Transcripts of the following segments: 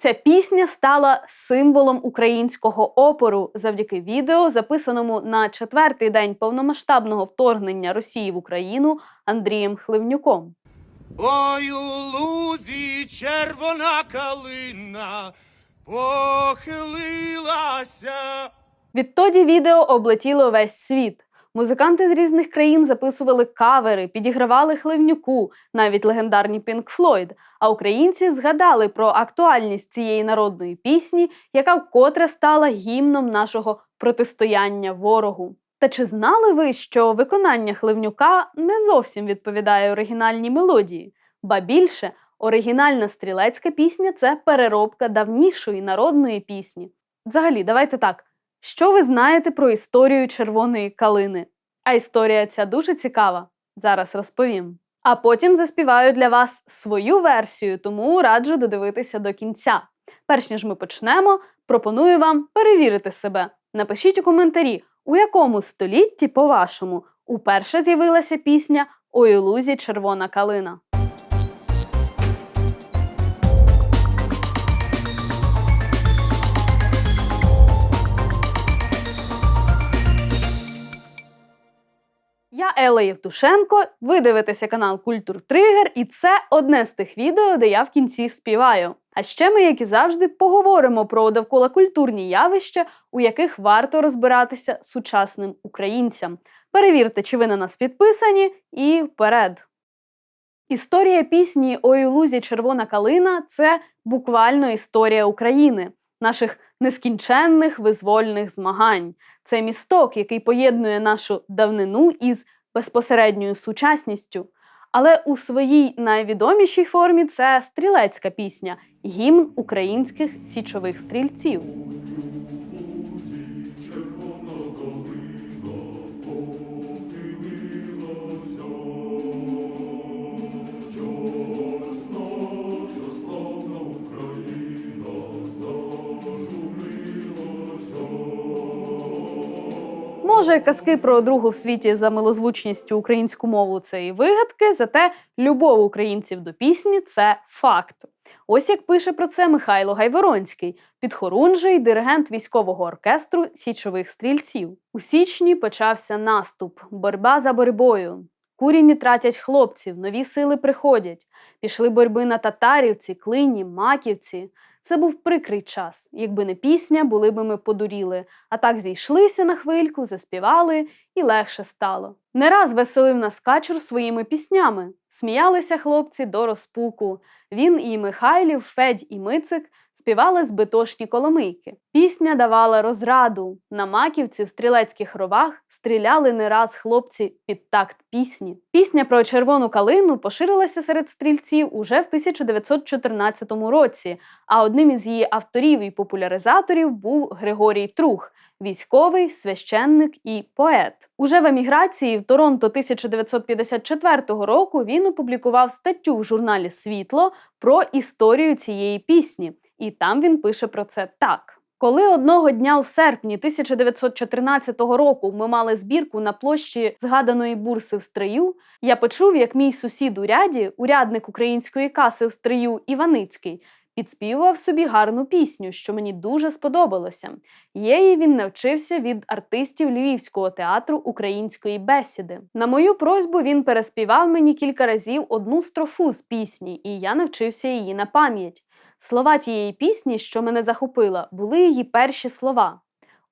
Ця пісня стала символом українського опору завдяки відео, записаному на четвертий день повномасштабного вторгнення Росії в Україну Андрієм Хливнюком. Ой, у лузі червона калина похилилася. Відтоді відео облетіло весь світ. Музиканти з різних країн записували кавери, підігравали хливнюку, навіть легендарні Pink Floyd, А українці згадали про актуальність цієї народної пісні, яка вкотре стала гімном нашого протистояння ворогу. Та чи знали ви, що виконання хливнюка не зовсім відповідає оригінальній мелодії? Ба більше, оригінальна стрілецька пісня це переробка давнішої народної пісні. Взагалі, давайте так. Що ви знаєте про історію червоної калини? А історія ця дуже цікава. Зараз розповім. А потім заспіваю для вас свою версію, тому раджу додивитися до кінця. Перш ніж ми почнемо, пропоную вам перевірити себе. Напишіть у коментарі, у якому столітті, по-вашому, уперше з'явилася пісня Ой у лузі червона калина. Елла Євтушенко. Ви дивитеся канал Культур Тригер, і це одне з тих відео, де я в кінці співаю. А ще ми, як і завжди, поговоримо про довкола культурні явища, у яких варто розбиратися сучасним українцям. Перевірте, чи ви на нас підписані, і вперед. Історія пісні Ой у лузі червона калина це буквально історія України, наших нескінченних визвольних змагань. Це місток, який поєднує нашу давнину із безпосередньою сучасністю. Але у своїй найвідомішій формі це стрілецька пісня, гімн українських січових стрільців. Може, казки про другу в світі за милозвучністю українську мову це і вигадки, зате любов українців до пісні це факт. Ось як пише про це Михайло Гайворонський, підхорунжий диригент військового оркестру січових стрільців. У січні почався наступ, боротьба за боротьбою. Куріні тратять хлопців, нові сили приходять. Пішли боротьби на татарівці, клині, маківці. Це був прикрий час. Якби не пісня, були би ми подуріли. А так зійшлися на хвильку, заспівали і легше стало. Не раз веселив нас качур своїми піснями. Сміялися хлопці до розпуку. Він і Михайлів, Федь і Мицик співали збитошні коломийки. Пісня давала розраду. На маківці в стрілецьких ровах стріляли не раз хлопці під такт пісні. Пісня про червону калину поширилася серед стрільців уже в 1914 році, а одним із її авторів і популяризаторів був Григорій Трух. Військовий, священник і поет. Уже в еміграції в Торонто 1954 року він опублікував статтю в журналі Світло про історію цієї пісні, і там він пише про це так. Коли одного дня у серпні 1914 року ми мали збірку на площі згаданої бурси в Стрию, я почув, як мій сусід у ряді, урядник української каси в Стрию Іваницький, підспівував собі гарну пісню, що мені дуже сподобалося. Її він навчився від артистів Львівського театру української бесіди. На мою просьбу він переспівав мені кілька разів одну строфу з пісні, і я навчився її на пам'ять. Слова тієї пісні, що мене захопила, були її перші слова.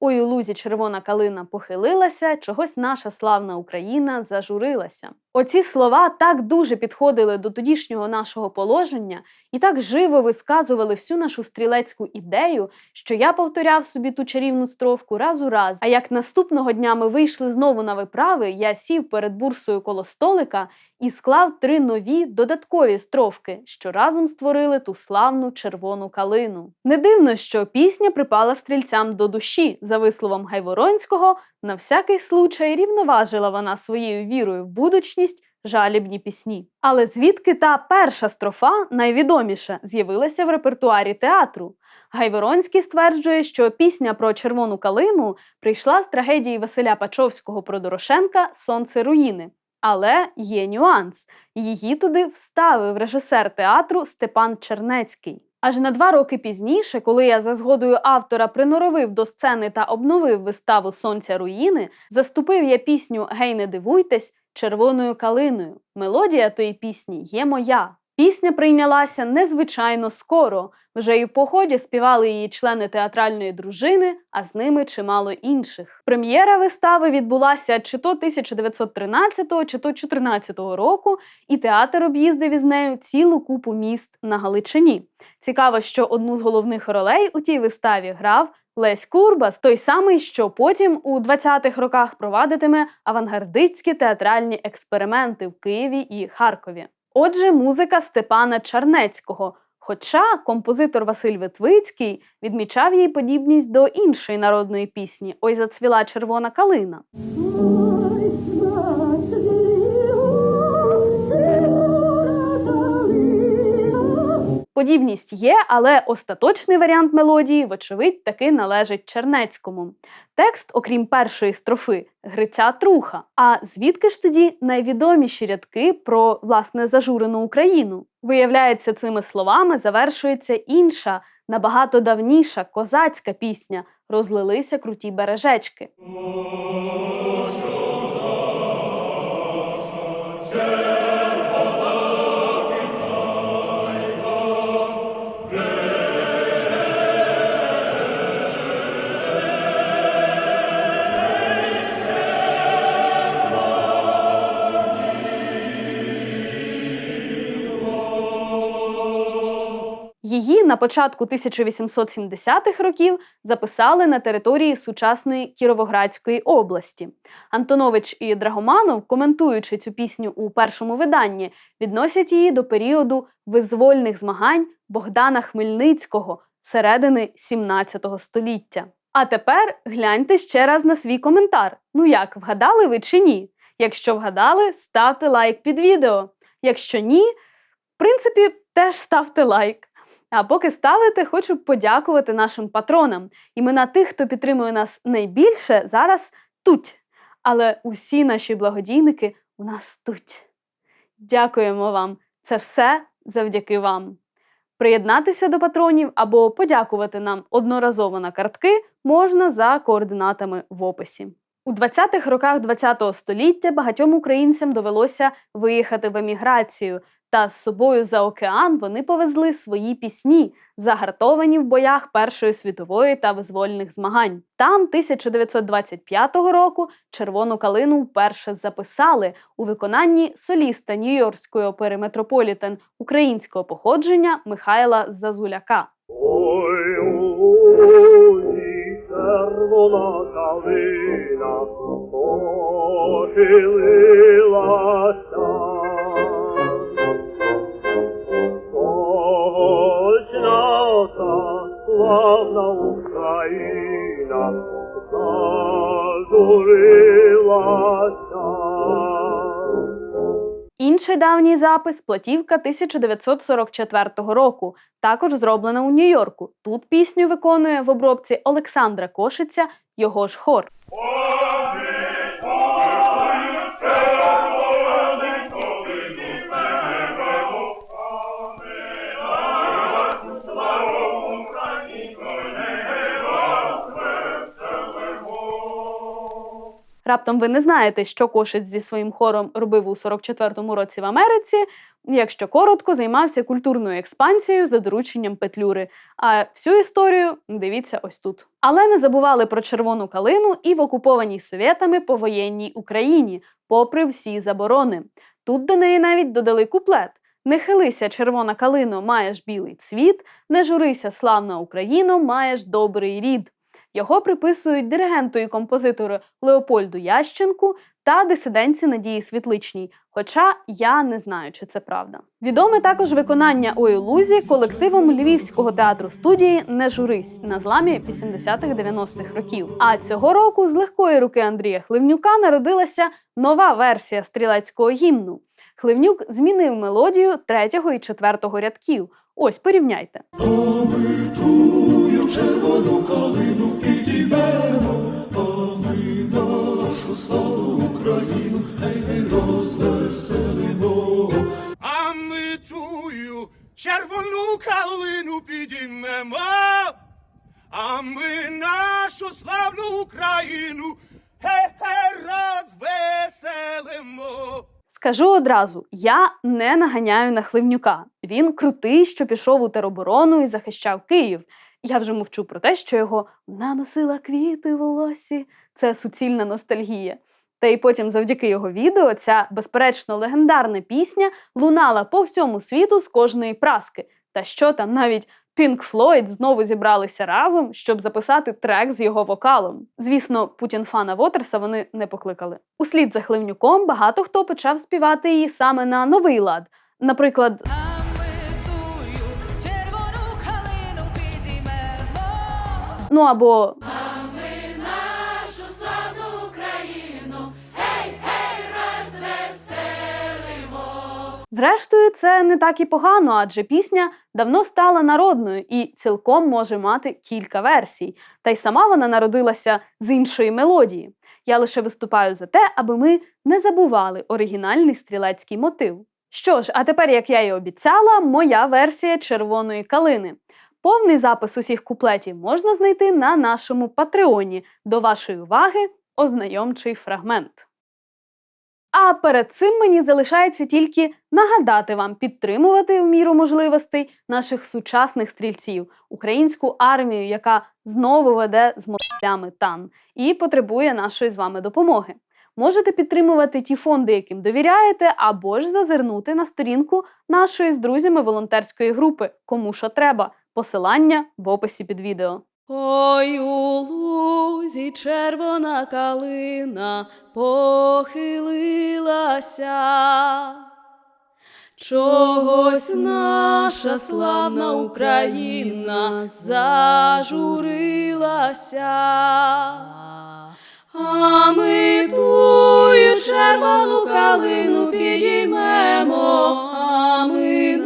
Ой у лузі червона калина похилилася, чогось наша славна Україна зажурилася. Оці слова так дуже підходили до тодішнього нашого положення і так живо висказували всю нашу стрілецьку ідею, що я повторяв собі ту чарівну стровку раз у раз. А як наступного дня ми вийшли знову на виправи, я сів перед бурсою коло столика і склав три нові додаткові стровки, що разом створили ту славну червону калину. Не дивно, що пісня припала стрільцям до душі, за висловом Гайворонського, на всякий случай рівноважила вона своєю вірою в будучність жалібні пісні. Але звідки та перша строфа, найвідоміша, з'явилася в репертуарі театру? Гайворонський стверджує, що пісня про червону калину прийшла з трагедії Василя Пачовського про Дорошенка Сонце руїни. Але є нюанс. Її туди вставив режисер театру Степан Чернецький. Аж на два роки пізніше, коли я за згодою автора приноровив до сцени та обновив виставу Сонця руїни, заступив я пісню Гей, не дивуйтесь червоною калиною. Мелодія тої пісні є моя. Пісня прийнялася незвичайно скоро. Вже і в поході співали її члени театральної дружини, а з ними чимало інших. Прем'єра вистави відбулася чи то 1913, чи то 14 року, і театр об'їздив із нею цілу купу міст на Галичині. Цікаво, що одну з головних ролей у тій виставі грав Лесь Курбас, той самий, що потім у 20-х роках провадитиме авангардистські театральні експерименти в Києві і Харкові. Отже, музика Степана Чарнецького. Хоча композитор Василь Витвицький відмічав їй подібність до іншої народної пісні Ой зацвіла червона калина. Подібність є, але остаточний варіант мелодії, вочевидь, таки належить Чернецькому. Текст, окрім першої строфи, Гриця Труха. А звідки ж тоді найвідоміші рядки про власне зажурену Україну? Виявляється, цими словами завершується інша, набагато давніша козацька пісня Розлилися круті бережечки. Її на початку 1870-х років записали на території сучасної Кіровоградської області. Антонович і Драгоманов, коментуючи цю пісню у першому виданні, відносять її до періоду визвольних змагань Богдана Хмельницького середини 17 століття. А тепер гляньте ще раз на свій коментар. Ну як, вгадали ви чи ні? Якщо вгадали, ставте лайк під відео. Якщо ні, в принципі, теж ставте лайк. А поки ставите, хочу подякувати нашим патронам. Імена тих, хто підтримує нас найбільше, зараз тут. Але усі наші благодійники у нас тут. Дякуємо вам. Це все завдяки вам. Приєднатися до патронів або подякувати нам одноразово на картки можна за координатами в описі. У 20-х роках ХХ століття багатьом українцям довелося виїхати в еміграцію, та з собою за океан вони повезли свої пісні, загартовані в боях Першої світової та визвольних змагань. Там 1925 року червону калину вперше записали у виконанні соліста Нью-Йоркської опери Метрополітен українського походження Михайла Зазуляка. Ой, ой, червона калина. Давній запис платівка 1944 року, також зроблена у Нью-Йорку. Тут пісню виконує в обробці Олександра Кошиця його ж хор. Раптом ви не знаєте, що Кошиць зі своїм хором робив у 44-му році в Америці. Якщо коротко, займався культурною експансією за дорученням Петлюри. А всю історію дивіться ось тут. Але не забували про червону калину і в окупованій совєтами повоєнній Україні, попри всі заборони. Тут до неї навіть додали куплет. Не хилися, червона калино, маєш білий цвіт, не журися, славна Україно, маєш добрий рід. Його приписують диригенту і композитору Леопольду Ященку та дисидентці Надії Світличній. Хоча я не знаю, чи це правда. Відоме також виконання «Ой у лузі колективом Львівського театру студії Не журись на зламі 80-х-90-х років. А цього року з легкої руки Андрія Хливнюка народилася нова версія стрілецького гімну. Хливнюк змінив мелодію третього і четвертого рядків. Ось порівняйте. Червону калину підіймемо, а ми нашу славу Україну, гей, гей, розвеселимо. А ми тую червону калину підіймемо, а ми нашу славну Україну ге-ге розвеселимо. Скажу одразу: я не наганяю на Хливнюка. Він крутий, що пішов у тероборону і захищав Київ. Я вже мовчу про те, що його вона носила квіти в волосі. Це суцільна ностальгія. Та й потім, завдяки його відео, ця безперечно легендарна пісня лунала по всьому світу з кожної праски. Та що там навіть Pink Floyd знову зібралися разом, щоб записати трек з його вокалом. Звісно, Путін фана Вотерса вони не покликали. Услід за Хливнюком багато хто почав співати її саме на новий лад. Наприклад, ну або А ми нашу славну Україну, гей, гей. Зрештою, це не так і погано, адже пісня давно стала народною і цілком може мати кілька версій. Та й сама вона народилася з іншої мелодії. Я лише виступаю за те, аби ми не забували оригінальний стрілецький мотив. Що ж, а тепер, як я і обіцяла, моя версія червоної калини. Повний запис усіх куплетів можна знайти на нашому патреоні. До вашої уваги ознайомчий фрагмент. А перед цим мені залишається тільки нагадати вам підтримувати в міру можливостей наших сучасних стрільців, українську армію, яка знову веде з москалями тан і потребує нашої з вами допомоги. Можете підтримувати ті фонди, яким довіряєте, або ж зазирнути на сторінку нашої з друзями волонтерської групи Кому що треба. Посилання в описі під відео. Ой у лузі червона калина похилилася. Чогось наша славна Україна зажурилася. А ми тую червону калину підіймемо, а ми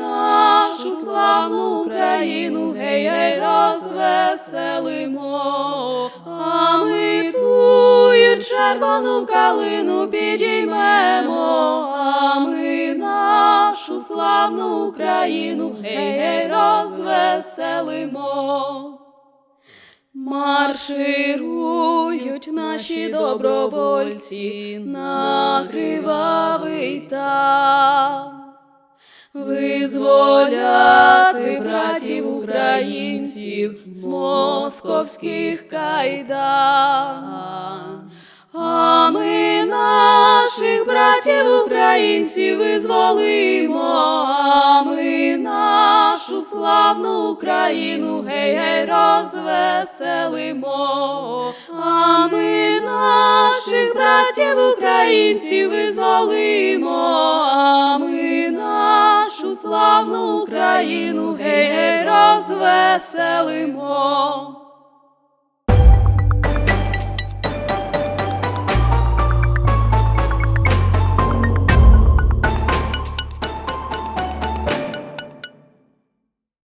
червону калину підіймемо, а ми нашу славну Україну гей гей розвеселимо. Марширують наші добровольці на кривавий тан. Визволяти братів українців з московських кайдан. А ми наших братів українців визволимо, а ми нашу славну Україну гей гей розвеселимо, а ми наших братів українців визволимо, а ми нашу славну Україну гей гей розвеселимо.